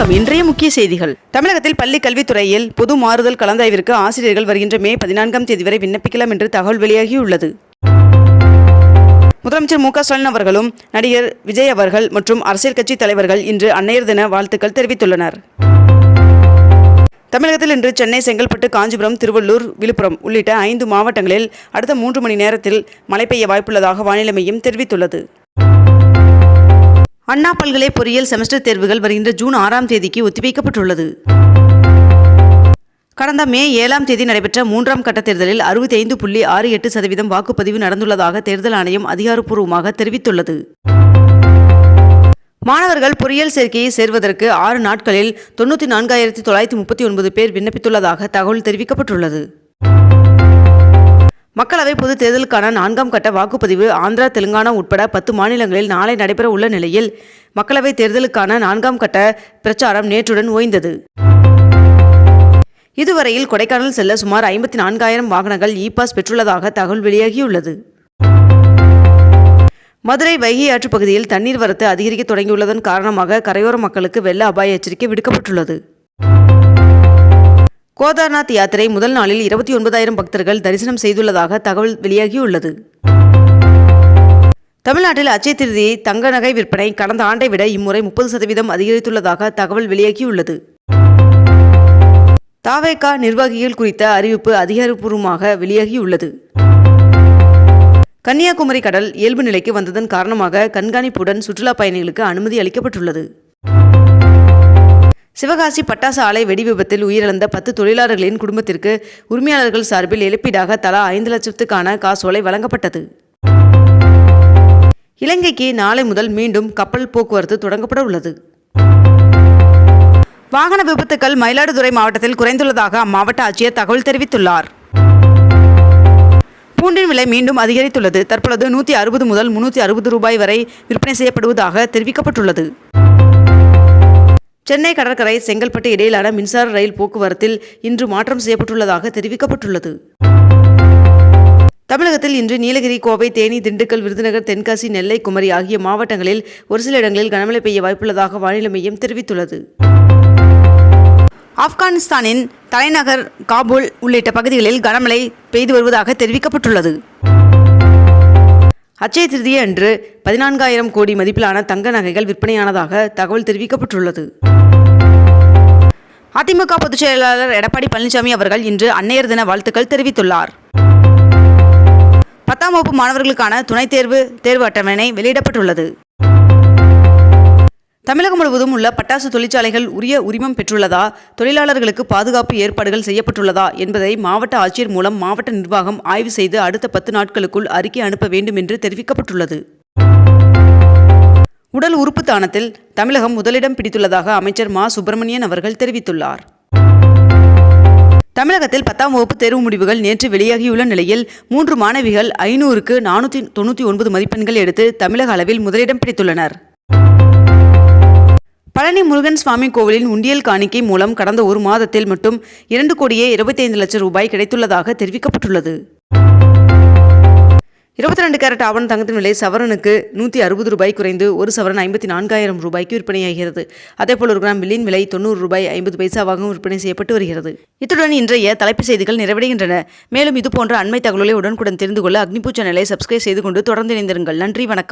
வணக்கம். இன்றைய முக்கிய செய்திகள். தமிழகத்தில் பள்ளி கல்வித்துறையில் பொது மாறுதல் கலந்தாய்விற்கு ஆசிரியர்கள் வருகின்ற மே பதினான்காம் தேதி வரை விண்ணப்பிக்கலாம் என்று தகவல் வெளியாகியுள்ளது. முதலமைச்சர் மு க ஸ்டாலின் அவர்களும் நடிகர் விஜய் அவர்கள் மற்றும் அரசியல் கட்சி தலைவர்கள் இன்று அன்னையர் தின வாழ்த்துக்கள் தெரிவித்துள்ளனர். தமிழகத்தில் இன்று சென்னை செங்கல்பட்டு காஞ்சிபுரம் திருவள்ளூர் விழுப்புரம் உள்ளிட்ட ஐந்து மாவட்டங்களில் அடுத்த மூன்று மணி நேரத்தில் மழை பெய்ய வாய்ப்புள்ளதாக வானிலை மையம் தெரிவித்துள்ளது. அண்ணா பல்கலை பொறியியல் செமஸ்டர் தேர்வுகள் வருகின்ற ஜூன் ஆறாம் தேதிக்கு ஒத்திவைக்கப்பட்டுள்ளது. கடந்த மே ஏழாம் தேதி நடைபெற்ற மூன்றாம் கட்ட தேர்தலில் அறுபத்தி ஐந்து புள்ளி ஆறு எட்டு சதவீதம் வாக்குப்பதிவு நடந்துள்ளதாக தேர்தல் ஆணையம் அதிகாரப்பூர்வமாக தெரிவித்துள்ளது. மாணவர்கள் பொறியியல் சேர்க்கையை சேர்வதற்கு ஆறு நாட்களில் தொண்ணூற்றி நான்காயிரத்தி தொள்ளாயிரத்தி முப்பத்தி ஒன்பது பேர் விண்ணப்பித்துள்ளதாக தகவல் தெரிவிக்கப்பட்டுள்ளது. மக்களவை பொதுத் தேர்தலுக்கான நான்காம் கட்ட வாக்குப்பதிவு ஆந்திரா தெலுங்கானா உட்பட பத்து மாநிலங்களில் நாளை நடைபெற உள்ள நிலையில் மக்களவைத் தேர்தலுக்கான நான்காம் கட்ட பிரச்சாரம் நேற்றுடன் ஓய்ந்தது. இதுவரையில் கொடைக்கானல் செல்ல சுமார் ஐம்பத்தி நான்காயிரம் வாகனங்கள் இ பாஸ் பெற்றுள்ளதாக தகவல் வெளியாகியுள்ளது. மதுரை வைகை ஆற்று பகுதியில் தண்ணீர் வரத்து அதிகரிக்க தொடங்கியுள்ளதன் காரணமாக கரையோர மக்களுக்கு வெள்ள அபாய எச்சரிக்கை விடுக்கப்பட்டுள்ளது. கோதார்நாத் யாத்திரை முதல் நாளில் இருபத்தி ஒன்பதாயிரம் பக்தர்கள் தரிசனம் செய்துள்ளதாக தகவல் வெளியாகியுள்ளது. தமிழ்நாட்டில் அச்சய திருதியை தங்க நகை விற்பனை கடந்த ஆண்டை விட இம்முறை முப்பது சதவீதம் அதிகரித்துள்ளதாக தகவல் வெளியாகியுள்ளது. தாவேகா நிர்வாகிகள் குறித்த அறிவிப்பு அதிகாரப்பூர்வமாக வெளியாகியுள்ளது. கன்னியாகுமரி கடல் இயல்பு நிலைக்கு வந்ததன் காரணமாக கண்காணிப்புடன் சுற்றுலா பயணிகளுக்கு அனுமதி அளிக்கப்பட்டுள்ளது. சிவகாசி பட்டாசு ஆலை வெடி விபத்தில் உயிரிழந்த பத்து தொழிலாளர்களின் குடும்பத்திற்கு உரிமையாளர்கள் சார்பில் இழப்பீடாக தலா ஐந்து லட்சத்துக்கான காசோலை வழங்கப்பட்டது. இலங்கைக்கு நாளை முதல் மீண்டும் கப்பல் போக்குவரத்து தொடங்கப்பட உள்ளது. வாகன விபத்துக்கள் மயிலாடுதுறை மாவட்டத்தில் குறைந்துள்ளதாக அம்மாவட்ட ஆட்சியர் தகவல் தெரிவித்துள்ளார். பூண்டின் விலை மீண்டும் அதிகரித்துள்ளது. தற்பொழுது நூற்றி அறுபது முதல் முன்னூற்றி அறுபது ரூபாய் வரை விற்பனை செய்யப்படுவதாக தெரிவிக்கப்பட்டுள்ளது. சென்னை கடற்கரை செங்கல்பட்டு இடையிலான மின்சார ரயில் போக்குவரத்தில் இன்று மாற்றம் செய்யப்பட்டுள்ளதாக தெரிவிக்கப்பட்டுள்ளது. தமிழகத்தில் இன்று நீலகிரி கோவை தேனி திண்டுக்கல் விருதுநகர் தென்காசி நெல்லை குமரி ஆகிய மாவட்டங்களில் ஒரு சில இடங்களில் கனமழை பெய்ய வாய்ப்புள்ளதாக வானிலை மையம் தெரிவித்துள்ளது. ஆப்கானிஸ்தானின் தலைநகர் காபூல் உள்ளிட்ட பகுதிகளில் கனமழை பெய்து வருவதாக தெரிவிக்கப்பட்டுள்ளது. அச்சய திருதிய அன்று பதினான்காயிரம் கோடி மதிப்பிலான தங்க நகைகள் விற்பனையானதாக தகவல் தெரிவிக்கப்பட்டுள்ளது. அதிமுக பொதுச் செயலாளர் எடப்பாடி பழனிசாமி அவர்கள் இன்று அன்னையர் தின வாழ்த்துக்கள் தெரிவித்துள்ளார். பத்தாம் வகுப்பு மாணவர்களுக்கான துணைத் தேர்வு தேர்வு அட்டவணை வெளியிடப்பட்டுள்ளது. தமிழகம் முழுவதும் உள்ள பட்டாசு தொழிற்சாலைகள் உரிய உரிமம் பெற்றுள்ளதா? தொழிலாளர்களுக்கு பாதுகாப்பு ஏற்பாடுகள் செய்யப்பட்டுள்ளதா? என்பதை மாவட்ட ஆட்சியர் மூலம் மாவட்ட நிர்வாகம் ஆய்வு செய்து அடுத்த பத்து நாட்களுக்குள் அறிக்கை அனுப்ப வேண்டும் என்று தெரிவிக்கப்பட்டுள்ளது. உடல் உறுப்பு தானத்தில் தமிழகம் முதலிடம் பிடித்துள்ளதாக அமைச்சர் மா. சுப்பிரமணியன் அவர்கள் தெரிவித்துள்ளார். தமிழகத்தில் பத்தாம் வகுப்பு தேர்வு முடிவுகள் நேற்று வெளியாகியுள்ள நிலையில் மூன்று மாணவிகள் ஐநூறுக்கு நானூற்றி தொண்ணூற்றி ஒன்பது மதிப்பெண்கள் எடுத்து தமிழக அளவில் முதலிடம் பிடித்துள்ளனர். பழனி முருகன் சுவாமி கோவிலின் உண்டியல் காணிக்கை மூலம் கடந்த ஒரு மாதத்தில் மட்டும் இரண்டு கோடியே இருபத்தைந்து லட்சம் ரூபாய் கிடைத்துள்ளதாக தெரிவிக்கப்பட்டுள்ளது. இருபத்தி ரெண்டு கேரட் ஆவண தங்கத்தின் விலை சவரனுக்கு நூற்றி அறுபது ரூபாய் குறைந்து ஒரு சவரன் ஐம்பத்தி நான்காயிரம் ரூபாய்க்கு விற்பனையாகிறது. அதேபோல் ஒரு கிராம் வில்லின் விலை தொண்ணூறு ரூபாய் ஐம்பது பைசாவாகவும் விற்பனை செய்யப்பட்டு வருகிறது. இத்துடன் இன்றைய தலைப்புச் செய்திகள் நிறைவடைகின்றன. மேலும் இதுபோன்ற அண்மை தகவலை உடனுக்குடன் தெரிந்து கொள்ள அக்னிபூ சேனலை சப்ஸ்கிரைப் செய்து கொண்டு தொடர்ந்து இணைந்திருங்கள். நன்றி வணக்கம்.